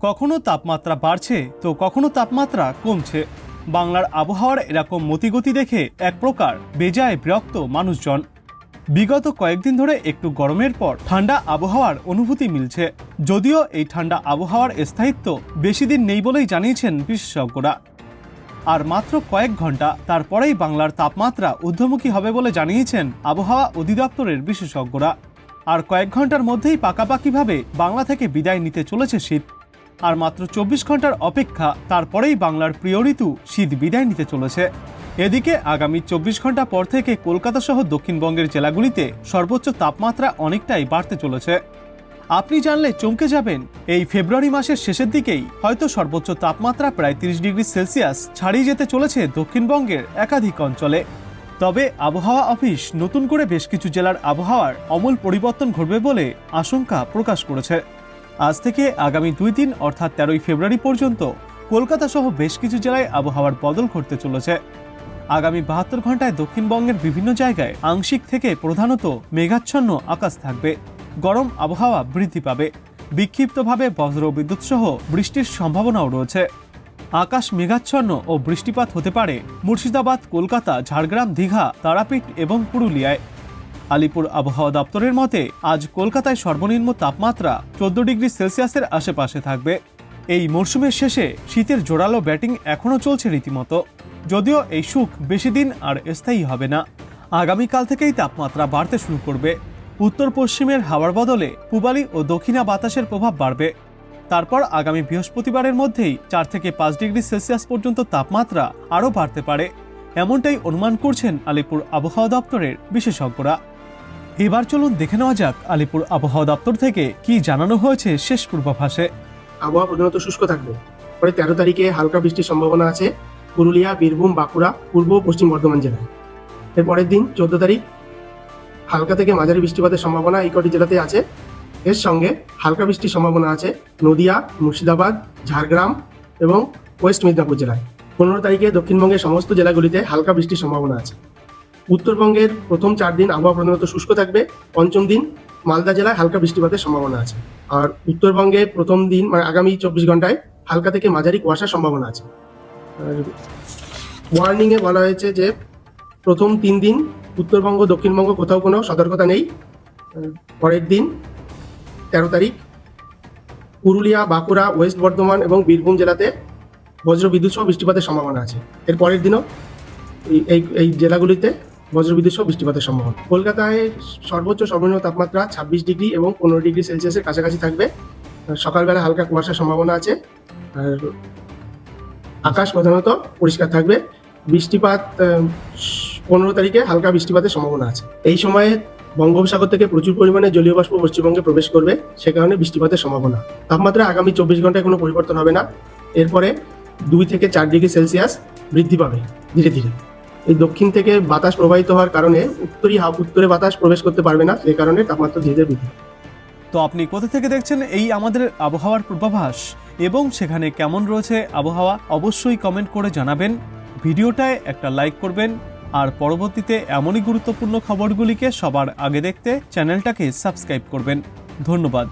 কখনো তাপমাত্রা বাড়ছে, তো কখনো তাপমাত্রা কমছে। বাংলার আবহাওয়ার এরকম মতিগতি দেখে এক প্রকার বেজায় বিরক্ত মানুষজন। বিগত কয়েকদিন ধরে একটু গরমের পর ঠান্ডা আবহাওয়ার অনুভূতি মিলছে। যদিও এই ঠান্ডা আবহাওয়ার স্থায়িত্ব বেশি দিন নেই বলেই জানিয়েছেন বিশেষজ্ঞরা। আর মাত্র কয়েক ঘণ্টা, তারপরেই বাংলার তাপমাত্রা ঊর্ধ্বমুখী হবে বলে জানিয়েছেন আবহাওয়া অধিদপ্তরের বিশেষজ্ঞরা। আর কয়েক ঘণ্টার মধ্যেই পাকাপাকিভাবে বাংলা থেকে বিদায় নিতে চলেছে শীত। আর মাত্র চব্বিশ ঘণ্টার অপেক্ষা তারপরেই বাংলার প্রিয় ঋতু শীত বিদায় নিতে চলেছে। এদিকে আগামী চব্বিশ ঘণ্টা পর থেকে কলকাতা সহ দক্ষিণবঙ্গের জেলাগুলিতে সর্বোচ্চ তাপমাত্রা অনেকটাই বাড়তে চলেছে। আপনি জানলে চমকে যাবেন, এই ফেব্রুয়ারি মাসের শেষের দিকেই হয়তো সর্বোচ্চ তাপমাত্রা প্রায় তিরিশ ডিগ্রি সেলসিয়াস ছাড়িয়ে যেতে চলেছে দক্ষিণবঙ্গের একাধিক অঞ্চলে। তবে আবহাওয়া অফিস নতুন করে বেশ কিছু জেলার আবহাওয়ার অমূল পরিবর্তন ঘটবে বলে আশঙ্কা প্রকাশ করেছে। আজ থেকে আগামী দুই দিন, অর্থাৎ তেরোই ফেব্রুয়ারি পর্যন্ত কলকাতা সহ বেশ কিছু জেলায় আবহাওয়ার বদল ঘটতে চলেছে। আগামী বাহাত্তর ঘন্টায় দক্ষিণবঙ্গের বিভিন্ন জায়গায় আংশিক থেকে প্রধানত মেঘাচ্ছন্ন আকাশ থাকবে। গরম আবহাওয়া বৃদ্ধি পাবে। বিক্ষিপ্তভাবে বজ্র বিদ্যুৎ সহ বৃষ্টির সম্ভাবনাও রয়েছে। আকাশ মেঘাচ্ছন্ন ও বৃষ্টিপাত হতে পারে মুর্শিদাবাদ, কলকাতা, ঝাড়গ্রাম, দীঘা, তারাপীঠ এবং পুরুলিয়ায়। আলিপুর আবহাওয়া দপ্তরের মতে, আজ কলকাতায় সর্বনিম্ন তাপমাত্রা চোদ্দ ডিগ্রি সেলসিয়াসের আশেপাশে থাকবে। এই মরশুমের শেষে শীতের জোরালো ব্যাটিং এখনও চলছে রীতিমতো। যদিও এই সুখ বেশি দিন আর স্থায়ী হবে না। আগামীকাল থেকেই তাপমাত্রা বাড়তে শুরু করবে। উত্তর পশ্চিমের হাওয়ার বদলে পূবালি ও দক্ষিণা বাতাসের প্রভাব বাড়বে। তারপর আগামী বৃহস্পতিবারের মধ্যেই চার থেকে পাঁচ ডিগ্রি সেলসিয়াস পর্যন্ত তাপমাত্রা আরও বাড়তে পারে। এমনটাই অনুমান করছেন আলিপুর আবহাওয়া দপ্তরের বিশেষজ্ঞরা। এবার চলুন দেখে নেওয়া যাক আলিপুর আবহাওয়া দপ্তর থেকে কি জানানো হয়েছে শেষ পূর্বাভাসে। আবহাওয়া প্রধানত শুষ্ক থাকবে। পরে তেরো তারিখে হালকা বৃষ্টির সম্ভাবনা আছে পুরুলিয়া, বীরভূম, বাঁকুড়া, পূর্ব পশ্চিম বর্ধমান জেলায়। এর পরের দিন চোদ্দ তারিখ হালকা থেকে মাঝারি বৃষ্টিপাতের সম্ভাবনা এই কটি জেলাতে আছে। এর সঙ্গে হালকা বৃষ্টির সম্ভাবনা আছে নদিয়া, মুর্শিদাবাদ, ঝাড়গ্রাম এবং ওয়েস্ট মেদিনীপুর জেলায়। পনেরো তারিখে দক্ষিণবঙ্গের সমস্ত জেলাগুলিতে হালকা বৃষ্টির সম্ভাবনা আছে। উত্তরবঙ্গের প্রথম চার দিন আবহাওয়া প্রধানত শুষ্ক থাকবে, পঞ্চম দিন মালদা জেলায় হালকা বৃষ্টিপাতের সম্ভাবনা আছে। আর উত্তরবঙ্গে প্রথম দিন মানে আগামী চব্বিশ ঘন্টায় হালকা থেকে মাঝারি কুয়াশার সম্ভাবনা আছে। ওয়ার্নিং এ বলা হয়েছে যে প্রথম তিন দিন উত্তরবঙ্গ, দক্ষিণবঙ্গ কোথাও কোনো সতর্কতা নেই। পরের দিন তেরো তারিখ পুরুলিয়া, বাঁকুড়া, ওয়েস্ট বর্ধমান এবং বীরভূম জেলাতে বজ্র বিদ্যুৎ সহ বৃষ্টিপাতের সম্ভাবনা আছে। এর পরের দিনও এই- এই এই জেলাগুলিতে বজ্রবিদ্যুৎ সহ বৃষ্টিপাতের সম্ভাবনা। কলকাতায় সর্বোচ্চ সর্বনিম্ন তাপমাত্রা ছাব্বিশ ডিগ্রি এবং পনেরো ডিগ্রি সেলসিয়াসের কাছাকাছি থাকবে। সকালবেলা হালকা কুয়াশার সম্ভাবনা আছে। আর আকাশ প্রধানত পরিষ্কার থাকবে। বৃষ্টিপাত পনেরো তারিখে হালকা বৃষ্টিপাতের সম্ভাবনা আছে। এই সময়ে বঙ্গোপসাগর থেকে প্রচুর পরিমাণে জলীয় বাষ্প পশ্চিমবঙ্গে প্রবেশ করবে। সে কারণে বৃষ্টিপাতের সম্ভাবনা। তাপমাত্রা আগামী চব্বিশ ঘন্টায় কোনো পরিবর্তন হবে না। এরপরে দুই থেকে চার ডিগ্রি সেলসিয়াস বৃদ্ধি পাবে ধীরে ধীরে। এই দক্ষিণ থেকে বাতাস প্রবাহিত হওয়ার কারণে উত্তরী হাওয়া উত্তরে বাতাস প্রবেশ করতে পারবে না সেই কারণে তাপমাত্রা ধীরে ধীরে বৃদ্ধি তো আপনি কোথা থেকে দেখছেন এই আমাদের আবহাওয়ার পূর্বাভাস এবং সেখানে কেমন রয়েছে আবহাওয়া, অবশ্যই কমেন্ট করে জানাবেন। ভিডিওটায় একটা লাইক করবেন, আর পরবর্তীতে এমনই গুরুত্বপূর্ণ খবরগুলিকে সবার আগে দেখতে চ্যানেলটাকে সাবস্ক্রাইব করবেন। ধন্যবাদ।